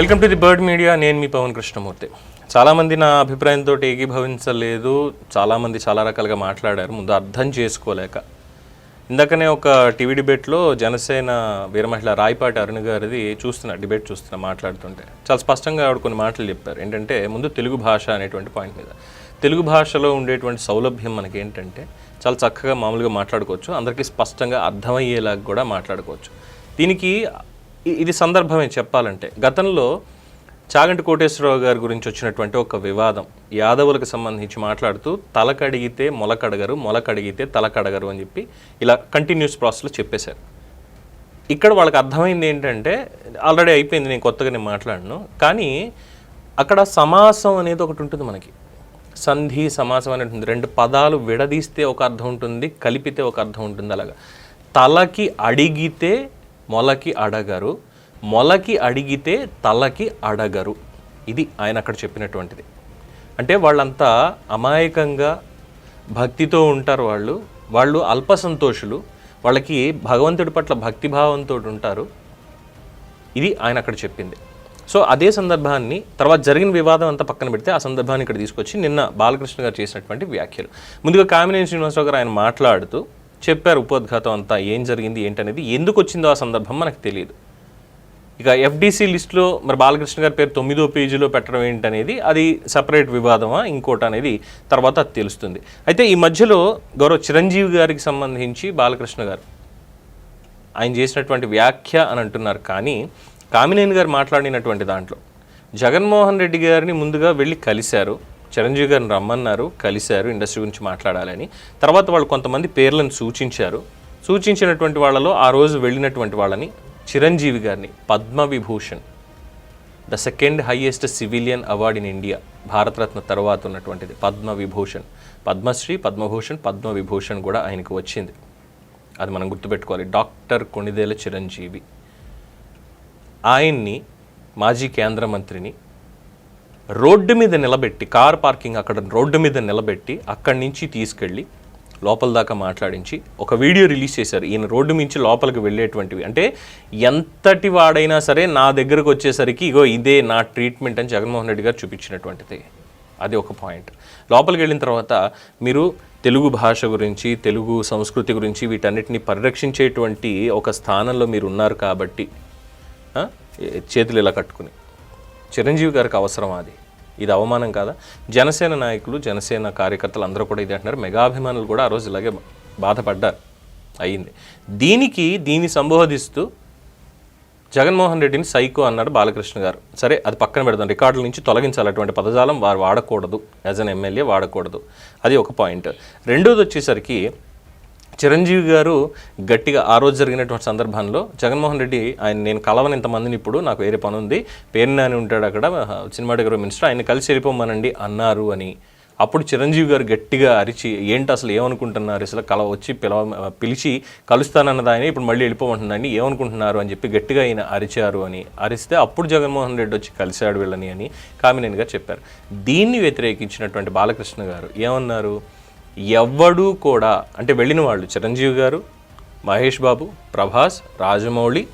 Welcome to the bird media. నేను మీ పవన్ కృష్ణమూర్తి. చాలామంది నా అభిప్రాయంతో ఏకీభవించలేదు. చాలామంది చాలా రకాలుగా మాట్లాడారు. ముందు అర్థం చేసుకోలేక. ఇందాకనే ఒక టీవీ డిబేట్లో జనసేన వీరమహిళ రాయపాటి అరుణ్ గారిది చూస్తున్నా డిబేట్ చూస్తున్నా మాట్లాడుతుంటే. చాలా స్పష్టంగా ఆవిడ కొన్ని మాటలు చెప్పారు. ఏంటంటే ముందు తెలుగు భాష అనేటువంటి పాయింట్ మీద. తెలుగు భాషలో ఉండేటువంటి సౌలభ్యం మనకి ఏంటంటే చాలా చక్కగా మామూలుగా మాట్లాడుకోవచ్చు. అందరికీ స్పష్టంగా అర్థమయ్యేలాగా కూడా మాట్లాడుకోవచ్చు. దీనికి ఇది సందర్భమే చెప్పాలంటే. గతంలో చాగంటి కోటేశ్వరరావు గారి గురించి వచ్చినటువంటి ఒక వివాదం. యాదవులకు సంబంధించి మాట్లాడుతూ తలకడిగితే మొలకడగరు మొలకడిగితే తలకడగరు అని చెప్పి ఇలా కంటిన్యూస్ ప్రాసెస్లో చెప్పేశారు. ఇక్కడ వాళ్ళకి అర్థమైంది ఏంటంటే ఆల్రెడీ అయిపోయింది నేను కొత్తగా నేను మాట్లాడను కానీ అక్కడ సమాసం అనేది ఒకటి ఉంటుంది మనకి. సంధి సమాసం అనేది ఉంటుంది. రెండు పదాలు విడదీస్తే ఒక అర్థం ఉంటుంది కలిపితే ఒక అర్థం ఉంటుంది అలాగా. తలకి అడిగితే మొలకి అడగరు. మొలకి అడిగితే తలకి అడగరు. ఇది ఆయన అక్కడ చెప్పినటువంటిది. అంటే వాళ్ళంతా అమాయకంగా భక్తితో ఉంటారు వాళ్ళు. వాళ్ళు అల్ప సంతోషులు. వాళ్ళకి భగవంతుడి పట్ల భక్తిభావంతో ఉంటారు. ఇది ఆయన అక్కడ చెప్పింది. సో అదే సందర్భాన్ని తర్వాత జరిగిన వివాదం అంతా పక్కన పెడితే ఆ సందర్భాన్ని ఇక్కడ తీసుకొచ్చి నిన్న బాలకృష్ణ గారు చేసినటువంటి వ్యాఖ్యలు. ముందుగా కామినేని శ్రీనివాసరావు గారు ఆయన మాట్లాడుతూ చెప్పారు ఉపోద్ఘాతం అంతా ఏం జరిగింది ఏంటనేది ఎందుకు వచ్చిందో ఆ సందర్భం మనకు తెలియదు. ఇక ఎఫ్డీసీ లిస్టులో మరి బాలకృష్ణ గారి పేరు తొమ్మిదో పేజీలో పెట్టడం ఏంటనేది అది సపరేట్ వివాదమా ఇంకోటి అనేది తర్వాత అది తెలుస్తుంది. అయితే ఈ మధ్యలో గౌరవ చిరంజీవి గారికి సంబంధించి బాలకృష్ణ గారు ఆయన చేసినటువంటి వ్యాఖ్య అని అంటున్నారు. కానీ కామినేని గారు మాట్లాడినటువంటి దాంట్లో జగన్మోహన్ రెడ్డి గారిని ముందుగా వెళ్ళి కలిశారు. చిరంజీవి గారిని రమ్మన్నారు కలిశారు ఇండస్ట్రీ గురించి మాట్లాడాలని. తర్వాత వాళ్ళు కొంతమంది పేర్లను సూచించారు. సూచించినటువంటి వాళ్ళలో ఆ రోజు వెళ్ళినటువంటి వాళ్ళని చిరంజీవి గారిని Padma Vibhushan the second highest civilian award in India Bharat Ratna తర్వాత ఉన్నటువంటిది పద్మవిభూషణ్. పద్మశ్రీ పద్మభూషణ్ పద్మవిభూషణ్ కూడా ఆయనకు వచ్చింది. అది మనం గుర్తుపెట్టుకోవాలి. డాక్టర్ కొణిదేల చిరంజీవి. ఆయన్ని మాజీ కేంద్ర మంత్రిని రోడ్డు మీద నిలబెట్టి కార్ పార్కింగ్ అక్కడ రోడ్డు మీద నిలబెట్టి అక్కడి నుంచి తీసుకెళ్ళి లోపల దాకా మాట్లాడించి ఒక వీడియో రిలీజ్ చేశారు. ఈయన రోడ్డు మించి లోపలికి వెళ్ళేటువంటివి. అంటే ఎంతటి వాడైనా సరే నా దగ్గరకు వచ్చేసరికి ఇగో ఇదే నా ట్రీట్మెంట్ అని జగన్మోహన్ రెడ్డి గారు చూపించినటువంటిది. అది ఒక పాయింట్. లోపలికి వెళ్ళిన తర్వాత మీరు తెలుగు భాష గురించి తెలుగు సంస్కృతి గురించి వీటన్నిటిని పరిరక్షించేటువంటి ఒక స్థానంలో మీరు ఉన్నారు కాబట్టి చేతులు ఇలా కట్టుకుని. చిరంజీవి గారికి అవసరం అది? ఇది అవమానం కాదా? జనసేన నాయకులు జనసేన కార్యకర్తలు అందరూ కూడా ఇది అంటున్నారు. మెగాభిమానులు కూడా ఆ రోజు ఇలాగే బాధపడ్డారు. అయ్యింది. దీనికి దీన్ని సంబోధిస్తూ జగన్మోహన్ రెడ్డిని సైకో అన్నాడు బాలకృష్ణ గారు. సరే అది పక్కన పెడదాం. రికార్డుల నుంచి తొలగించాలి అటువంటి పదజాలం వారు వాడకూడదు. యాజ్ అన్ ఎమ్మెల్యే వాడకూడదు. అది ఒక పాయింట్. రెండోది వచ్చేసరికి చిరంజీవి గారు గట్టిగా ఆ రోజు జరిగినటువంటి సందర్భంలో జగన్మోహన్ రెడ్డి ఆయన నేను కలవని ఇంతమందిని ఇప్పుడు నాకు వేరే పని ఉంది పేరు నాని ఉంటాడు అక్కడ సినిమాటోగ్రఫీ మినిస్టర్ ఆయన కలిసి వెళ్ళిపోమనండి అన్నారు అని. అప్పుడు చిరంజీవి గారు గట్టిగా అరిచి ఏంటి అసలు ఏమనుకుంటున్నారు? అసలు కల వచ్చి పిలవ పిలిచి కలుస్తానన్నది ఆయన ఇప్పుడు మళ్ళీ వెళ్ళిపోమంటుందండి ఏమనుకుంటున్నారు? అని చెప్పి గట్టిగా ఆయన అరిచారు అని. అరిస్తే అప్పుడు జగన్మోహన్ రెడ్డి వచ్చి కలిశాడు వీళ్ళని అని కామినేని గారు చెప్పారు. దీన్ని వ్యతిరేకించినటువంటి బాలకృష్ణ గారు ఏమన్నారు? ఎవ్వడూ కూడా అంటే వెళ్ళిన వాళ్ళు చిరంజీవి గారు మహేష్ బాబు ప్రభాస్ రాజమౌళి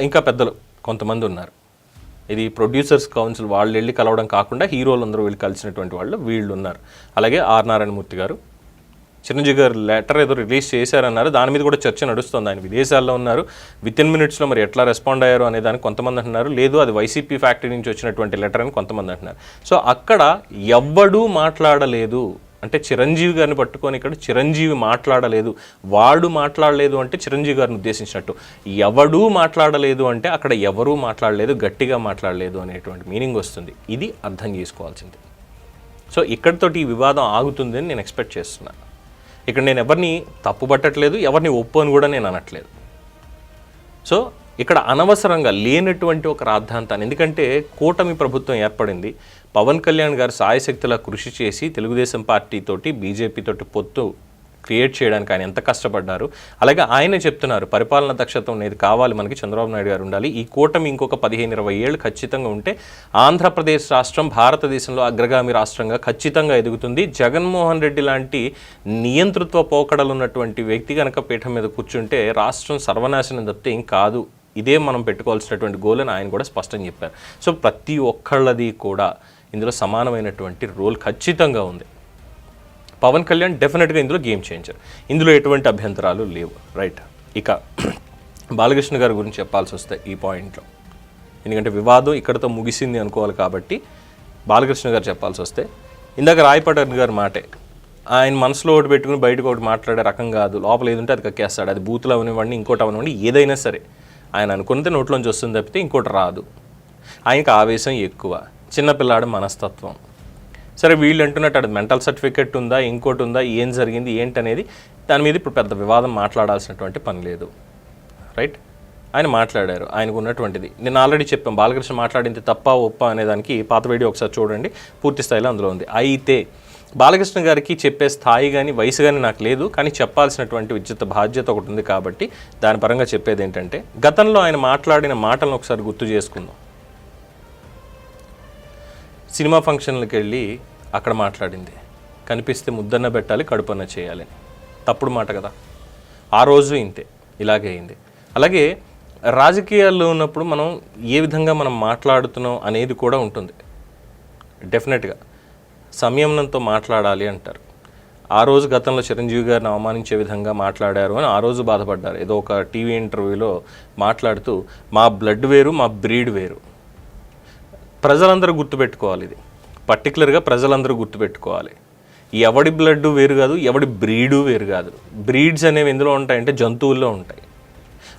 ఇంకా పెద్దలు కొంతమంది ఉన్నారు. ఇది ప్రొడ్యూసర్స్ కౌన్సిల్ వాళ్ళు వెళ్ళి కలవడం కాకుండా హీరోలు అందరూ వెళ్ళి కలిసినటువంటి వాళ్ళు వీళ్ళు ఉన్నారు. అలాగే ఆర్ నారాయణమూర్తి గారు. చిరంజీవి గారు లెటర్ ఏదో రిలీజ్ చేశారన్నారు. దాని మీద కూడా చర్చ నడుస్తుంది. ఆయన విదేశాల్లో ఉన్నారు. విత్ ఇన్ మినిట్స్లో మరి ఎట్లా రెస్పాండ్ అయ్యారు అనే దానికి కొంతమంది అంటున్నారు. లేదు అది వైసీపీ ఫ్యాక్టరీ నుంచి వచ్చినటువంటి లెటర్ అని కొంతమంది అంటున్నారు. సో అక్కడ ఎవ్వడూ మాట్లాడలేదు. అంటే చిరంజీవి గారిని పట్టుకొని ఇక్కడ చిరంజీవి మాట్లాడలేదు. వాడు మాట్లాడలేదు అంటే చిరంజీవి గారిని ఉద్దేశించినట్టు. ఎవడూ మాట్లాడలేదు అంటే అక్కడ ఎవరూ మాట్లాడలేదు గట్టిగా మాట్లాడలేదు అనేటువంటి మీనింగ్ వస్తుంది. ఇది అర్థం చేసుకోవాల్సింది. సో ఇక్కడితోటి ఈ వివాదం ఆగుతుందని నేను ఎక్స్పెక్ట్ చేస్తున్నాను ఇక్కడ నేను ఎవరిని తప్పుపట్టట్లేదు ఎవరిని ఒప్పు అని కూడా నేను అనట్లేదు. సో ఇక్కడ అనవసరంగా లేనటువంటి ఒక రాద్ధాంతాన్ని ఎందుకంటే కూటమి ప్రభుత్వం ఏర్పడింది. పవన్ కళ్యాణ్ గారు సాయశక్తుల కృషి చేసి తెలుగుదేశం పార్టీతోటి బీజేపీతోటి పొత్తు క్రియేట్ చేయడానికి ఆయన ఎంత కష్టపడ్డారు. అలాగే ఆయన చెప్తున్నారు పరిపాలన దక్షత అనేది కావాలి మనకి చంద్రబాబు నాయుడు గారు ఉండాలి. ఈ కూటమి ఇంకొక పదిహేను ఇరవై ఏళ్ళు ఖచ్చితంగా ఉంటే ఆంధ్రప్రదేశ్ రాష్ట్రం భారతదేశంలో అగ్రగామి రాష్ట్రంగా ఖచ్చితంగా ఎదుగుతుంది. జగన్మోహన్ రెడ్డి లాంటి నియంతృత్వ పోకడలు ఉన్నటువంటి వ్యక్తి కనుక పీఠం మీద కూర్చుంటే రాష్ట్రం సర్వనాశనం తప్పితే ఏం కాదు. ఇదే మనం పెట్టుకోవాల్సినటువంటి గోల్ అని ఆయన కూడా స్పష్టం చెప్పారు. సో ప్రతి ఒక్కళ్ళది కూడా ఇందులో సమానమైనటువంటి రోల్ ఖచ్చితంగా ఉంది. పవన్ కళ్యాణ్ డెఫినెట్గా ఇందులో గేమ్ చేంజర్. ఇందులో ఎటువంటి అభ్యంతరాలు లేవు. రైట్. ఇక బాలకృష్ణ గారి గురించి చెప్పాల్సి వస్తే ఈ పాయింట్లో. ఎందుకంటే వివాదం ఇక్కడతో ముగిసింది అనుకోవాలి కాబట్టి బాలకృష్ణ గారు చెప్పాల్సి వస్తే ఇందాక రాయపటర్ గారి మాటే ఆయన మనసులో ఒకటి పెట్టుకుని బయటకు ఒకటి మాట్లాడే రకం కాదు. లోపల ఏదంటే అది కక్కేస్తాడు. అది బూతులు అవనివ్వండి ఇంకోటి అవనివ్వండి ఏదైనా సరే. ఆయన అనుకున్నది నోట్లోంచి వస్తుంది తప్పితే ఇంకోటి రాదు. ఆయనకు ఆవేశం ఎక్కువ. చిన్నపిల్లాడి మనస్తత్వం. సరే వీళ్ళు అంటున్నట్టు అది మెంటల్ సర్టిఫికెట్ ఉందా ఇంకోటి ఉందా ఏం జరిగింది ఏంటనేది దాని మీద ఇప్పుడు పెద్ద వివాదం మాట్లాడాల్సినటువంటి పని లేదు. రైట్? ఆయన మాట్లాడారు ఆయనకు ఉన్నటువంటిది. నేను ఆల్రెడీ చెప్పాను బాలకృష్ణ మాట్లాడింది తప్ప ఒప్ప అనేదానికి పాత వీడియో ఒకసారి చూడండి పూర్తి స్థాయిలో అందులో ఉంది. అయితే బాలకృష్ణ గారికి చెప్పే స్థాయి కానీ వయసు కానీ నాకు లేదు కానీ చెప్పాల్సినటువంటి విద్యుత్ బాధ్యత ఒకటి ఉంది కాబట్టి దాని పరంగా చెప్పేది ఏంటంటే గతంలో ఆయన మాట్లాడిన మాటలను ఒకసారి గుర్తు చేసుకుందాం. సినిమా ఫంక్షన్లకు వెళ్ళి అక్కడ మాట్లాడింది. కనిపిస్తే ముద్దన్న పెట్టాలి కడుపన్న చేయాలి తప్పుడు మాట కదా. ఆ రోజు ఇంతే. ఇలాగే అయింది. అలాగే రాజకీయాల్లో ఉన్నప్పుడు మనం ఏ విధంగా మనం మాట్లాడుతున్నాం అనేది కూడా ఉంటుంది. డెఫినెట్గా సంయమనంతో మాట్లాడాలి అంటారు. ఆ రోజు గతంలో చిరంజీవి గారిని అవమానించే విధంగా మాట్లాడారు అని ఆ రోజు బాధపడ్డారు. ఏదో ఒక టీవీ ఇంటర్వ్యూలో మాట్లాడుతూ మా బ్లడ్ వేరు మా బ్రీడ్ వేరు. ప్రజలందరూ గుర్తుపెట్టుకోవాలి ఇది. పర్టికులర్గా ప్రజలందరూ గుర్తుపెట్టుకోవాలి. ఎవడి బ్లడ్ వేరు కాదు ఎవడి బ్రీడు వేరు కాదు. బ్రీడ్స్ అనేవి ఎందులో ఉంటాయంటే జంతువుల్లో ఉంటాయి.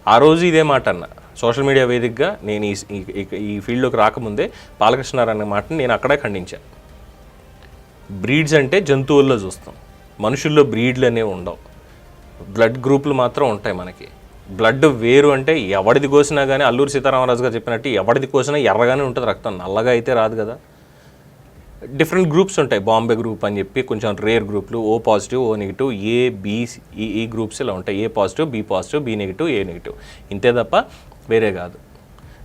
ఆ రోజు ఇదే మాట అన్న. సోషల్ మీడియా వేదికగా నేను ఈ ఈ- ఫీల్డ్లోకి రాకముందే బాలకృష్ణ అనే మాటని నేను అక్కడే ఖండించాను బ్రీడ్స్ అంటే జంతువుల్లో చూస్తాం. మనుషుల్లో బ్రీడ్లు అనేవి ఉండవు. బ్లడ్ గ్రూపులు మాత్రం ఉంటాయి మనకి. బ్లడ్ వేరు అంటే ఎవడిది కోసినా కానీ అల్లూరి సీతారామరాజు గారు చెప్పినట్టు ఎవడిది కోసినా ఎర్రగానే ఉంటుంది రక్తం. నల్లగా అయితే రాదు కదా. డిఫరెంట్ గ్రూప్స్ ఉంటాయి. బాంబే గ్రూప్ అని చెప్పి కొంచెం rare గ్రూప్లు O positive O negative A B ఈ ఈ గ్రూప్స్ ఇలా ఉంటాయి. A positive B positive B negative A negative. ఇంతే తప్ప వేరే కాదు.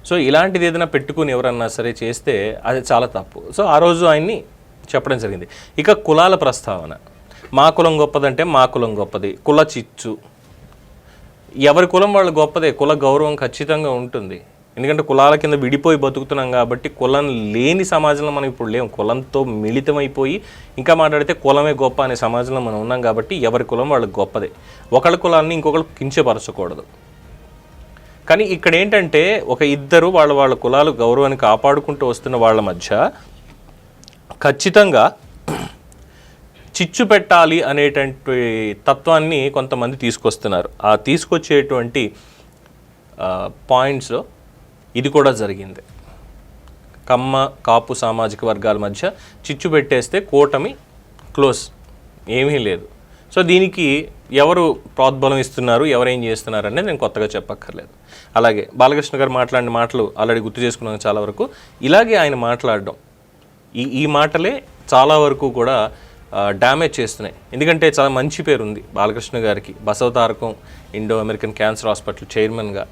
సో ఇలాంటిది ఏదైనా పెట్టుకుని ఎవరన్నా సరే చేస్తే అది చాలా తప్పు. సో ఆ రోజు ఆయన్ని చెప్పడం జరిగింది. ఇక కులాల ప్రస్తావన. మా కులం గొప్పదంటే మా కులం గొప్పది. కుల చిచ్చు. ఎవరి కులం వాళ్ళు గొప్పదే కుల గౌరవం ఖచ్చితంగా ఉంటుంది. ఎందుకంటే కులాల కింద విడిపోయి బతుకుతున్నాం కాబట్టి కులం లేని సమాజంలో మనం ఇప్పుడు లేము కులంతో మిళితమైపోయి ఇంకా మాట్లాడితే కులమే గొప్ప అనే సమాజంలో మనం ఉన్నాం కాబట్టి ఎవరి కులం వాళ్ళకి గొప్పదే. ఒకళ్ళ కులాన్ని ఇంకొకరు కించపరచకూడదు. కానీ ఇక్కడ ఏంటంటే ఒక ఇద్దరు వాళ్ళ వాళ్ళ కులాలు గౌరవాన్ని కాపాడుకుంటూ వస్తున్న వాళ్ళ మధ్య ఖచ్చితంగా చిచ్చు పెట్టాలి అనేటువంటి తత్వాన్ని కొంతమంది తీసుకొస్తున్నారు. ఆ తీసుకొచ్చేటువంటి పాయింట్స్లో ఇది కూడా జరిగింది. కమ్మ కాపు సామాజిక వర్గాల మధ్య చిచ్చు పెట్టేస్తే కూటమి క్లోజ్. ఏమీ లేదు. సో దీనికి ఎవరు ప్రోద్బలం ఇస్తున్నారు ఎవరేం ఏం చేస్తున్నారు అనేది నేను కొత్తగా చెప్పక్కర్లేదు. అలాగే బాలకృష్ణ గారు మాట్లాడిన మాటలు ఆల్రెడీ గుర్తు చేసుకున్నాను చాలా వరకు. ఇలాగే ఆయన మాట్లాడడం ఈ ఈ మాటలే చాలా వరకు కూడా డ్యామేజ్ చేస్తున్నాయి. ఎందుకంటే చాలా మంచి పేరు ఉంది బాలకృష్ణ గారికి. Basavatarakam Indo American cancer hospital చైర్మన్గా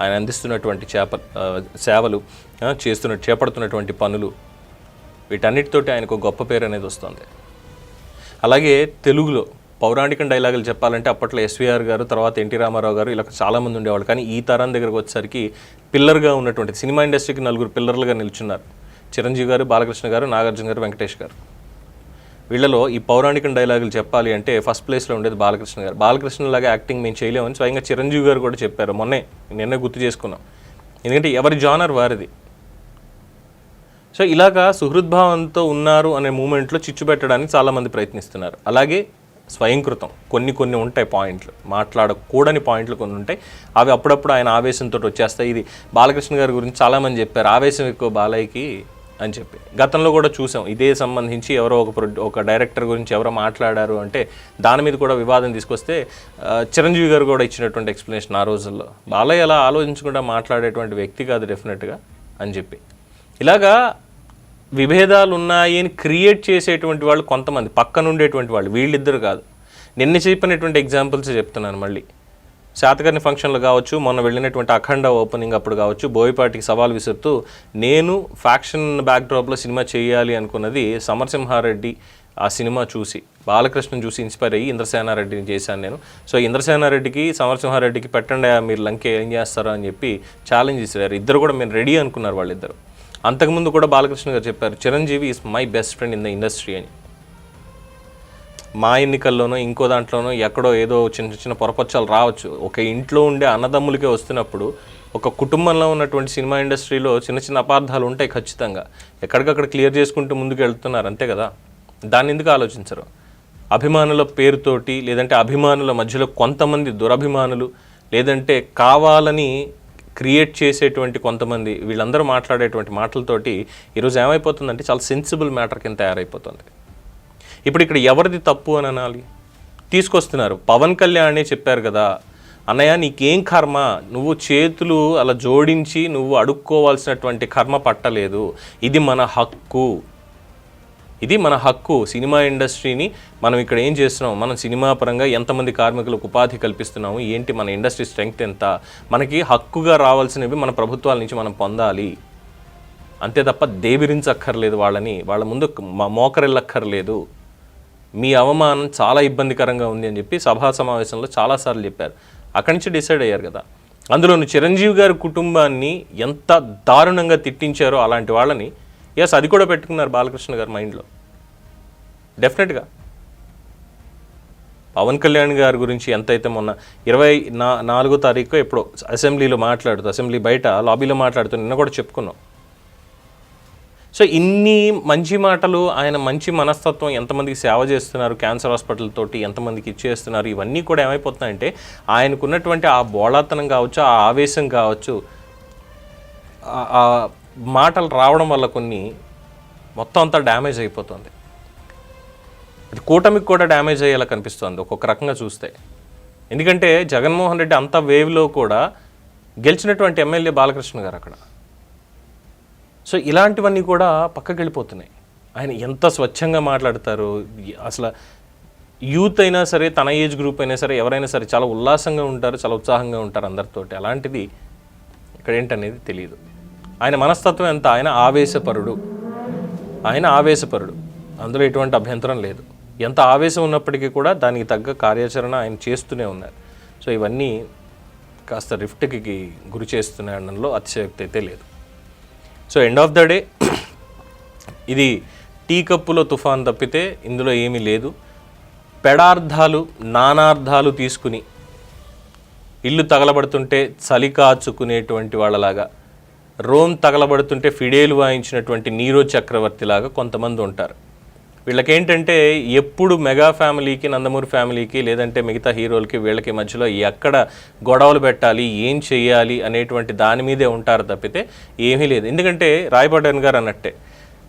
ఆయన అందిస్తున్నటువంటి చేప సేవలు చేస్తున్న చేపడుతున్నటువంటి పనులు వీటన్నిటితోటి ఆయనకు ఒక గొప్ప పేరు అనేది వస్తుంది. అలాగే తెలుగులో పౌరాణిక డైలాగులు చెప్పాలంటే అప్పట్లో ఎస్వీఆర్ గారు తర్వాత ఎన్టీ రామారావు గారు ఇలా చాలామంది ఉండేవాళ్ళు. కానీ ఈ తరం దగ్గరకు వచ్చేసరికి పిల్లర్గా ఉన్నటువంటి సినిమా ఇండస్ట్రీకి నలుగురు పిల్లర్లుగా నిల్చున్నారు. చిరంజీవి గారు బాలకృష్ణ గారు నాగార్జున గారు వెంకటేష్ గారు. వీళ్ళలో ఈ పౌరాణిక డైలాగులు చెప్పాలి అంటే ఫస్ట్ ప్లేస్లో ఉండేది బాలకృష్ణ గారు. బాలకృష్ణ లాగా యాక్టింగ్ మేము చేయలేమని స్వయంగా చిరంజీవి గారు కూడా చెప్పారు మొన్నే. నిన్న గుర్తు చేసుకున్నాం. ఎందుకంటే ఎవరి జానర్ వారిది. సో ఇలాగా సుహృద్భావంతో ఉన్నారు అనే మూమెంట్లో చిచ్చు పెట్టడానికి చాలామంది ప్రయత్నిస్తున్నారు. అలాగే స్వయంకృతం. కొన్ని కొన్ని ఉంటాయి పాయింట్లు. మాట్లాడకూడని పాయింట్లు కొన్ని ఉంటాయి. అవి అప్పుడప్పుడు ఆయన ఆవేశంతో వచ్చేస్తాయి. ఇది బాలకృష్ణ గారి గురించి చాలామంది చెప్పారు. ఆవేశం ఎక్కువ బాలయ్యకి అని చెప్పి. గతంలో కూడా చూసాం. ఇదే సంబంధించి ఎవరో ఒక ప్రొ ఒక డైరెక్టర్ గురించి ఎవరో మాట్లాడారు అంటే దాని మీద కూడా వివాదం తీసుకొస్తే చిరంజీవి గారు కూడా ఇచ్చినటువంటి ఎక్స్ప్లెనేషన్ ఆ రోజుల్లో. బాలయ్య అలా ఆలోచించకుండా మాట్లాడేటువంటి వ్యక్తి కాదు డెఫినెట్గా అని చెప్పి. ఇలాగా విభేదాలు ఉన్నాయి అని క్రియేట్ చేసేటువంటి వాళ్ళు కొంతమంది పక్కనుండేటువంటి వాళ్ళు వీళ్ళిద్దరు కాదు. నిన్న చెప్పినటువంటి ఎగ్జాంపుల్స్ చెప్తున్నాను మళ్ళీ. శాతకర్ణి ఫంక్షన్లు కావచ్చు మొన్న వెళ్ళినటువంటి అఖండ ఓపెనింగ్ అప్పుడు కావచ్చు బోయపాటికి సవాల్ విసురుతూ నేను ఫ్యాక్షన్ బ్యాక్డ్రాప్లో సినిమా చేయాలి అనుకున్నది సమరసింహారెడ్డి ఆ సినిమా చూసి బాలకృష్ణ చూసి ఇన్స్పైర్ అయ్యి ఇంద్రసేనారెడ్డిని చేశాను నేను. సో ఇంద్రసేనారెడ్డికి సమరసింహారెడ్డికి పెట్టండి మీరు లంకే ఏం చేస్తారా అని చెప్పి ఛాలెంజ్ ఇచ్చారు ఇద్దరు కూడా మేము రెడీ అనుకున్నారు వాళ్ళిద్దరు. అంతకుముందు కూడా బాలకృష్ణ గారు చెప్పారు Chiranjeevi is my best friend in the industry అని. మా ఎన్నికల్లోనో ఇంకో దాంట్లోనో ఎక్కడో ఏదో చిన్న చిన్న పొరపచ్చాలు రావచ్చు. ఒక ఇంట్లో ఉండే అన్నదమ్ములకే వస్తున్నప్పుడు ఒక కుటుంబంలో ఉన్నటువంటి సినిమా ఇండస్ట్రీలో చిన్న చిన్న అపార్థాలు ఉంటాయి ఖచ్చితంగా. ఎక్కడికక్కడ క్లియర్ చేసుకుంటూ ముందుకు వెళ్తున్నారు అంతే కదా? దాన్ని ఎందుకు ఆలోచించరు? అభిమానుల పేరుతోటి లేదంటే అభిమానుల మధ్యలో కొంతమంది దురభిమానులు లేదంటే కావాలని క్రియేట్ చేసేటువంటి కొంతమంది వీళ్ళందరూ మాట్లాడేటువంటి మాటలతోటి ఈరోజు ఏమైపోతుందంటే చాలా సెన్సిబుల్ మ్యాటర్ కింద తయారైపోతుంది. ఇప్పుడు ఇక్కడ ఎవరిది తప్పు అని అనాలి? తీసుకొస్తున్నారు. పవన్ కళ్యాణే చెప్పారు కదా అన్నయ్య నీకేం కర్మ? నువ్వు చేతులు అలా జోడించి నువ్వు అడుక్కోవాల్సినటువంటి కర్మ పట్టలేదు. ఇది మన హక్కు. ఇది మన హక్కు. సినిమా ఇండస్ట్రీని మనం ఇక్కడ ఏం చేస్తున్నాం? మనం సినిమా పరంగా ఎంతమంది కార్మికులకు ఉపాధి కల్పిస్తున్నాము? ఏంటి మన ఇండస్ట్రీ స్ట్రెంగ్త్ ఎంత? మనకి హక్కుగా రావాల్సినవి మన ప్రభుత్వాల నుంచి మనం పొందాలి. అంతే తప్ప దేవిరించక్కర్లేదు వాళ్ళని. వాళ్ళ ముందు మ- మీ అవమానం చాలా ఇబ్బందికరంగా ఉంది అని చెప్పి సభా సమావేశంలో చాలాసార్లు చెప్పారు. అక్కడి నుంచి డిసైడ్ అయ్యారు కదా. అందులోను చిరంజీవి గారి కుటుంబాన్ని ఎంత దారుణంగా తిట్టించారో అలాంటి వాళ్ళని ఎస్ అది కూడా పెట్టుకున్నారు బాలకృష్ణ గారు మైండ్లో. డెఫినెట్గా పవన్ కళ్యాణ్ గారి గురించి ఎంతైతే మొన్న ఇరవై నా నాలుగో తారీఖు ఎప్పుడో అసెంబ్లీలో మాట్లాడుతూ అసెంబ్లీ బయట లాబీలో మాట్లాడుతూ నిన్న కూడా చెప్పుకున్నాం. సో ఇన్ని మంచి మాటలు ఆయన మంచి మనస్తత్వం ఎంతమందికి సేవ చేస్తున్నారు క్యాన్సర్ హాస్పిటల్ తోటి ఎంతమందికి ఇచ్చేస్తున్నారు ఇవన్నీ కూడా ఏమైపోతున్నాయంటే ఆయనకున్నటువంటి ఆ బోళాతనం కావచ్చు ఆ ఆవేశం కావచ్చు ఆ- మాటలు రావడం వల్ల కొన్ని మొత్తం అంతా డ్యామేజ్ అయిపోతుంది. అది కూటమికి కూడా డ్యామేజ్ అయ్యేలా కనిపిస్తుంది ఒక్కొక్క రకంగా చూస్తే. ఎందుకంటే జగన్మోహన్ రెడ్డి అంత వేవ్లో కూడా గెలిచినటువంటి ఎమ్మెల్యే బాలకృష్ణ గారు అక్కడ. సో ఇలాంటివన్నీ కూడా పక్కకి వెళ్ళిపోతున్నాయి ఆయన ఎంత స్వచ్ఛంగా మాట్లాడతారు? అసలు యూత్ అయినా సరే తన ఏజ్ గ్రూప్ అయినా సరే ఎవరైనా సరే చాలా ఉల్లాసంగా ఉంటారు చాలా ఉత్సాహంగా ఉంటారు అందరితోటి. అలాంటిది ఇక్కడ ఏంటనేది తెలియదు ఆయన మనస్తత్వం ఎంత? ఆయన ఆవేశపరుడు. ఆయన ఆవేశపరుడు. అందులో ఎటువంటి అభ్యంతరం లేదు. ఎంత ఆవేశం ఉన్నప్పటికీ కూడా దానికి తగ్గ కార్యాచరణ ఆయన చేస్తూనే ఉన్నారు. సో ఇవన్నీ కాస్త రిఫ్ట్కి గురి చేస్తున్నాయి అనడంలో అతిశయోక్తి అయితే లేదు. So end of the day ఇది టీ కప్పులో తుఫాన్ తప్పితే ఇందులో ఏమీ లేదు. పెడార్థాలు నానార్థాలు తీసుకుని ఇల్లు తగలబడుతుంటే చలి కాచుకునేటువంటి వాళ్ళలాగా రోమ్ తగలబడుతుంటే ఫిడేలు వాయించినటువంటి నీరో చక్రవర్తిలాగా కొంతమంది ఉంటారు. వీళ్ళకేంటంటే ఎప్పుడు మెగా ఫ్యామిలీకి నందమూరి ఫ్యామిలీకి లేదంటే మిగతా హీరోలకి వీళ్ళకి మధ్యలో ఎక్కడ గొడవలు పెట్టాలి ఏం చేయాలి అనేటువంటి దాని మీదే ఉంటారు తప్పితే ఏమీ లేదు. ఎందుకంటే రాయబడన్ గారు అన్నట్టే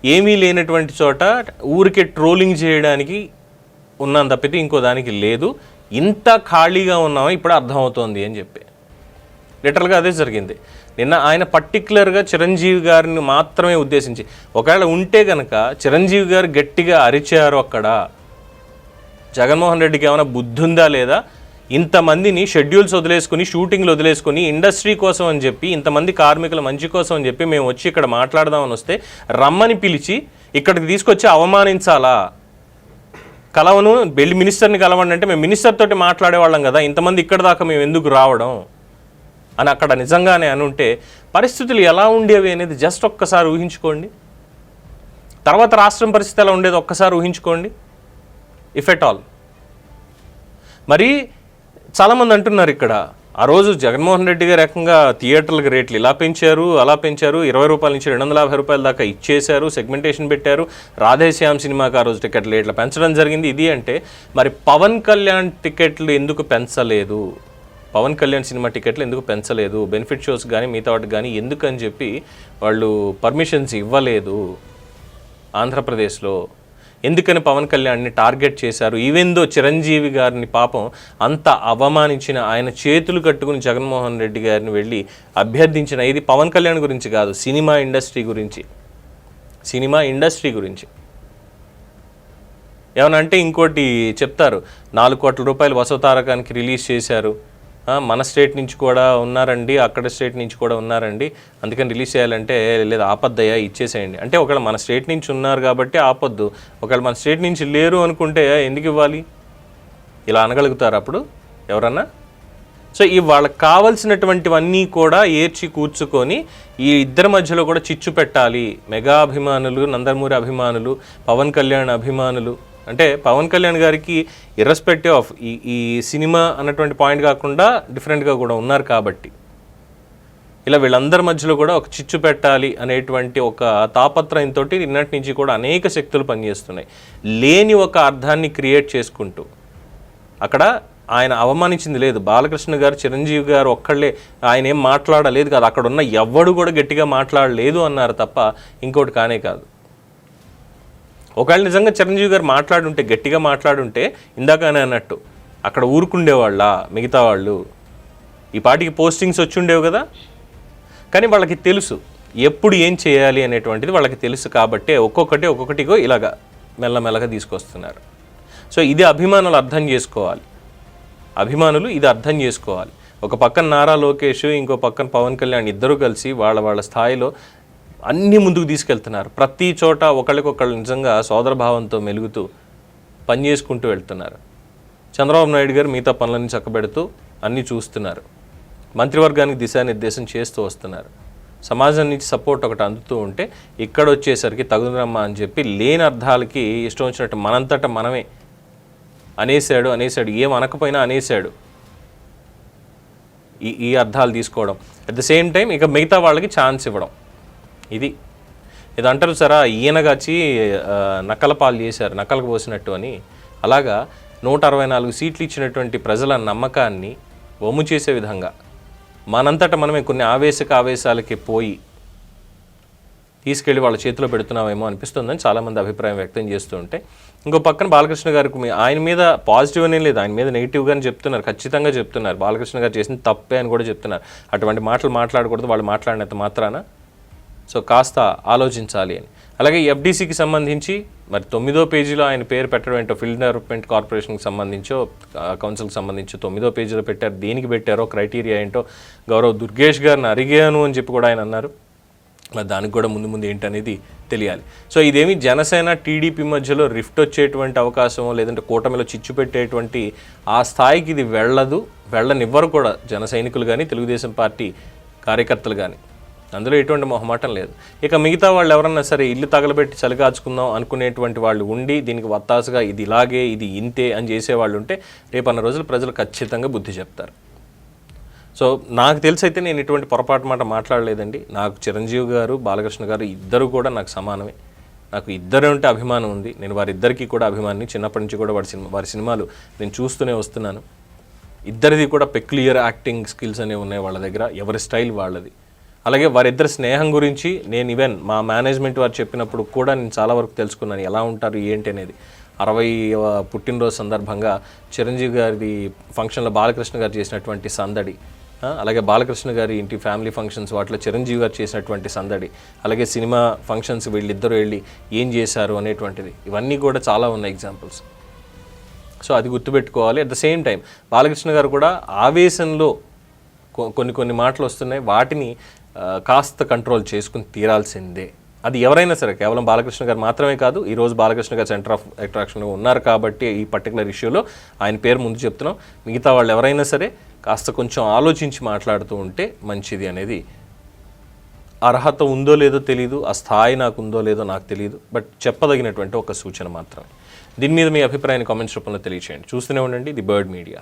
ఏమీ లేనటువంటి చోట ఊరికే ట్రోలింగ్ చేయడానికి ఉన్నాను తప్పితే ఇంకో దానికి లేదు. ఇంత ఖాళీగా ఉన్నామో? ఇప్పుడు అర్థమవుతోంది అని చెప్పి. లిటరల్గా అదే జరిగింది. నిన్న ఆయన పర్టికులర్గా చిరంజీవి గారిని మాత్రమే ఉద్దేశించి ఒకవేళ ఉంటే కనుక చిరంజీవి గారు గట్టిగా అరిచారు అక్కడ. జగన్మోహన్ రెడ్డికి ఏమైనా బుద్ధుందా లేదా? ఇంతమందిని షెడ్యూల్స్ వదిలేసుకుని షూటింగ్లు వదిలేసుకుని ఇండస్ట్రీ కోసం అని చెప్పి ఇంతమంది కార్మికుల మంచి కోసం అని చెప్పి మేము వచ్చి ఇక్కడ మాట్లాడదామని వస్తే రమ్మని పిలిచి ఇక్కడికి తీసుకొచ్చి అవమానించాలా? కలవను వెళ్ళి మినిస్టర్ని కలవండి అంటే మేము మినిస్టర్ తోటి మాట్లాడేవాళ్ళం కదా ఇంతమంది ఇక్కడ దాకా మేము ఎందుకు రావడం? అని అక్కడ నిజంగానే అని ఉంటే పరిస్థితులు ఎలా ఉండేవి అనేది జస్ట్ ఒక్కసారి ఊహించుకోండి. తర్వాత రాష్ట్రం పరిస్థితి ఎలా ఉండేది ఒక్కసారి ఊహించుకోండి. ఇఫ్ ఎట్ ఆల్ మరి చాలామంది అంటున్నారు ఇక్కడ ఆ రోజు జగన్మోహన్ రెడ్డి గారు ఏకంగా థియేటర్లకు రేట్లు ఇలా పెంచారు అలా పెంచారు ఇరవై రూపాయల నుంచి రెండు వందల యాభై రూపాయల దాకా ఇచ్చేశారు సెగ్మెంటేషన్ పెట్టారు రాధేశ్యామ్ సినిమాకి ఆ రోజు టికెట్లు రేట్లు పెంచడం జరిగింది. ఇది అంటే మరి పవన్ కళ్యాణ్ టికెట్లు ఎందుకు పెంచలేదు? పవన్ కళ్యాణ్ సినిమా టికెట్లు ఎందుకు పెంచలేదు? బెనిఫిట్ షోస్ కానీ మిగతా వాటికి కానీ ఎందుకు అని చెప్పి వాళ్ళు పర్మిషన్స్ ఇవ్వలేదు ఆంధ్రప్రదేశ్లో. ఎందుకని పవన్ కళ్యాణ్ని టార్గెట్ చేశారు? ఈవెందో చిరంజీవి గారిని పాపం అంత అవమానించిన ఆయన చేతులు కట్టుకుని జగన్మోహన్ రెడ్డి గారిని వెళ్ళి అభ్యర్థించిన ఇది పవన్ కళ్యాణ్ గురించి కాదు సినిమా ఇండస్ట్రీ గురించి. సినిమా ఇండస్ట్రీ గురించి. ఏమన్నా అంటే ఇంకోటి చెప్తారు నాలుగు కోట్ల రూపాయలు వసవతారకానికి రిలీజ్ చేశారు. మన స్టేట్ నుంచి కూడా ఉన్నారండి అక్కడ స్టేట్ నుంచి కూడా ఉన్నారండి. అందుకని రిలీజ్ చేయాలంటే లేదా ఆపద్దయ్యా ఇచ్చేసేయండి. అంటే ఒకవేళ మన స్టేట్ నుంచి ఉన్నారు కాబట్టి ఆపొద్దు. ఒకవేళ మన స్టేట్ నుంచి లేరు అనుకుంటే ఎందుకు ఇవ్వాలి? ఇలా అనగలుగుతారు అప్పుడు? ఎవరన్నా? సో ఈ వాళ్ళకి కావలసినటువంటివన్నీ కూడా ఏర్చి కూర్చుకొని ఈ ఇద్దరి మధ్యలో కూడా చిచ్చు పెట్టాలి. మెగా అభిమానులు నందమూరి అభిమానులు పవన్ కళ్యాణ్ అభిమానులు. అంటే పవన్ కళ్యాణ్ గారికి ఇర్రెస్పెక్టివ్ ఆఫ్ ఈ ఈ సినిమా అన్నటువంటి పాయింట్ కాకుండా డిఫరెంట్గా కూడా ఉన్నారు కాబట్టి. ఇలా వీళ్ళందరి మధ్యలో కూడా ఒక చిచ్చు పెట్టాలి అనేటువంటి ఒక తాపత్రయంతో నిన్నటి నుంచి కూడా అనేక శక్తులు పనిచేస్తున్నాయి. లేని ఒక అర్థాన్ని క్రియేట్ చేసుకుంటూ. అక్కడ ఆయన అవమానించింది లేదు. బాలకృష్ణ గారు చిరంజీవి గారు ఒక్కళ్ళే ఆయన ఏం మాట్లాడలేదు కాదు. అక్కడ ఉన్న ఎవ్వడు కూడా గట్టిగా మాట్లాడలేదు అన్నారు తప్ప ఇంకోటి కానే కాదు. ఒకవేళ నిజంగా చిరంజీవి గారు మాట్లాడుంటే గట్టిగా మాట్లాడుంటే ఇందాకనే అన్నట్టు అక్కడ ఊరుకుండేవాళ్ళ మిగతా వాళ్ళు? ఈ పాటికి పోస్టింగ్స్ వచ్చి ఉండేవి కదా? కానీ వాళ్ళకి తెలుసు ఎప్పుడు ఏం చేయాలి అనేటువంటిది వాళ్ళకి తెలుసు కాబట్టి ఒక్కొక్కటి ఒక్కొక్కటిగో ఇలాగా మెల్లమెల్లగా తీసుకొస్తున్నారు. సో ఇది అభిమానులు అర్థం చేసుకోవాలి. అభిమానులు ఇది అర్థం చేసుకోవాలి. ఒక పక్కన నారా లోకేష్ ఇంకో పక్కన పవన్ కళ్యాణ్ ఇద్దరు కలిసి వాళ్ళ వాళ్ళ స్థాయిలో అన్ని ముందుకు తీసుకెళ్తున్నారు. ప్రతి చోట ఒకళ్ళకొకళ్ళు నిజంగా సోదరభావంతో మెలుగుతూ పని చేసుకుంటూ వెళ్తున్నారు. చంద్రబాబు నాయుడు గారు మిగతా పనులన్నీ చక్కబెడుతూ అన్నీ చూస్తున్నారు. మంత్రివర్గానికి దిశానిర్దేశం చేస్తూ వస్తున్నారు. సమాజం నుంచి సపోర్ట్ ఒకటి అందుతూ ఉంటే ఇక్కడ వచ్చేసరికి తగుదరమ్మా అని చెప్పి లేని అర్థాలకి ఇష్టం వచ్చినట్టు మనంతట మనమే అనేసాడు అనేసాడు ఏం అనకపోయినా అనేసాడు ఈ ఈ అర్థాలు తీసుకోవడం. అట్ ద సేమ్ టైం ఇక మిగతా వాళ్ళకి ఛాన్స్ ఇవ్వడం. ఇది. ఇది అంటారు సరా ఈయనగాచి నక్కల పాలు చేశారు నక్కలకు పోసినట్టు అని. అలాగా నూట అరవై నాలుగు సీట్లు ఇచ్చినటువంటి ప్రజల నమ్మకాన్ని వమ్ము చేసే విధంగా మనంతట మనమే కొన్ని ఆవేశక ఆవేశాలకి పోయి తీసుకెళ్ళి వాళ్ళ చేతిలో పెడుతున్నామేమో అనిపిస్తుందని చాలామంది అభిప్రాయం వ్యక్తం చేస్తూ ఉంటే. ఇంకో పక్కన బాలకృష్ణ గారికి మీ- ఆయన మీద పాజిటివ్ అనే లేదు ఆయన మీద నెగిటివ్గానే చెప్తున్నారు ఖచ్చితంగా చెప్తున్నారు. బాలకృష్ణ గారు చేసిన తప్పే అని కూడా చెప్తున్నారు. అటువంటి మాటలు మాట్లాడకూడదు వాళ్ళు మాట్లాడినంత మాత్రాన సో కాస్త ఆలోచించాలి అని. అలాగే ఎఫ్డీసీకి సంబంధించి మరి తొమ్మిదో పేజీలో ఆయన పేరు పెట్టడం ఏంటో ఫీల్డ్ డెవలప్మెంట్ కార్పొరేషన్కి సంబంధించో కౌన్సిల్కి సంబంధించి తొమ్మిదో పేజీలో పెట్టారు దేనికి పెట్టారో క్రైటీరియా ఏంటో గౌరవ్ దుర్గేష్ గారిని అరిగాను అని చెప్పి కూడా ఆయన అన్నారు. మరి దానికి కూడా ముందు ముందు ఏంటనేది తెలియాలి. సో ఇదేమి జనసేన టీడీపీ మధ్యలో రిఫ్ట్ వచ్చేటువంటి అవకాశం లేదంటే కూటమిలో చిచ్చు పెట్టేటువంటి ఆ స్థాయికి ఇది వెళ్ళదు వెళ్ళనివ్వరు కూడా జన సైనికులు కానీ తెలుగుదేశం పార్టీ కార్యకర్తలు కానీ అందులో ఎటువంటి మొహమాటం లేదు. ఇక మిగతా వాళ్ళు ఎవరన్నా సరే ఇల్లు తగలబెట్టి చలికాచుకుందాం అనుకునేటువంటి వాళ్ళు ఉండి దీనికి వత్తాసుగా ఇది ఇలాగే ఇది ఇంతే అని చేసేవాళ్ళు ఉంటే రేపన్న రోజులు ప్రజలు ఖచ్చితంగా బుద్ధి చెప్తారు. సో నాకు తెలిసి అయితే నేను ఎటువంటి పొరపాటు మాట మాట్లాడలేదండి. నాకు చిరంజీవి గారు బాలకృష్ణ గారు ఇద్దరు కూడా నాకు సమానమే. నాకు ఇద్దరు ఉంటే అభిమానం ఉంది. నేను వారిద్దరికీ కూడా అభిమాని చిన్నప్పటి నుంచి కూడా వారి సినిమా వారి సినిమాలు నేను చూస్తూనే వస్తున్నాను. ఇద్దరిది కూడా పెక్లియర్ యాక్టింగ్ స్కిల్స్ అనేవి ఉన్నాయి వాళ్ళ దగ్గర. ఎవరి స్టైల్ వాళ్ళది. అలాగే వారిద్దరి స్నేహం గురించి నేను ఈవెన్ మా మేనేజ్మెంట్ వారు చెప్పినప్పుడు కూడా నేను చాలా వరకు తెలుసుకున్నాను. ఎలా ఉంటారు ఏంటి అనేది. అరవై పుట్టినరోజు సందర్భంగా చిరంజీవి గారి ఫంక్షన్లో బాలకృష్ణ గారు చేసినటువంటి సందడి అలాగే బాలకృష్ణ గారి ఇంటి ఫ్యామిలీ ఫంక్షన్స్ వాటిలో చిరంజీవి గారు చేసినటువంటి సందడి అలాగే సినిమా ఫంక్షన్స్ వీళ్ళిద్దరూ వెళ్ళి ఏం చేశారు అనేటువంటిది. ఇవన్నీ కూడా చాలా ఉన్నాయి ఎగ్జాంపుల్స్ సో అది గుర్తుపెట్టుకోవాలి. At the same time Balakrishna గారు కూడా ఆవేశంలో కొన్ని కొన్ని మాటలు వస్తున్నాయి. వాటిని కాస్త కంట్రోల్ చేసుకుని తీరాల్సిందే. అది ఎవరైనా సరే కేవలం బాలకృష్ణ గారు మాత్రమే కాదు ఈరోజు బాలకృష్ణ గారు సెంటర్ ఆఫ్ అట్రాక్షన్లో ఉన్నారు కాబట్టి ఈ పర్టికులర్ ఇష్యూలో ఆయన పేరు ముందు చెప్తున్నాం. మిగతా వాళ్ళు ఎవరైనా సరే కాస్త కొంచెం ఆలోచించి మాట్లాడుతూ ఉంటే మంచిది అనేది. అర్హత ఉందో లేదో తెలియదు ఆ స్థాయి నాకు ఉందో లేదో నాకు తెలియదు బట్ చెప్పదగినటువంటి ఒక సూచన మాత్రమే. దీని మీద మీ అభిప్రాయాన్ని కామెంట్స్ రూపంలో తెలియచేయండి. చూస్తూనే ఉండండి ది బర్డ్ మీడియా.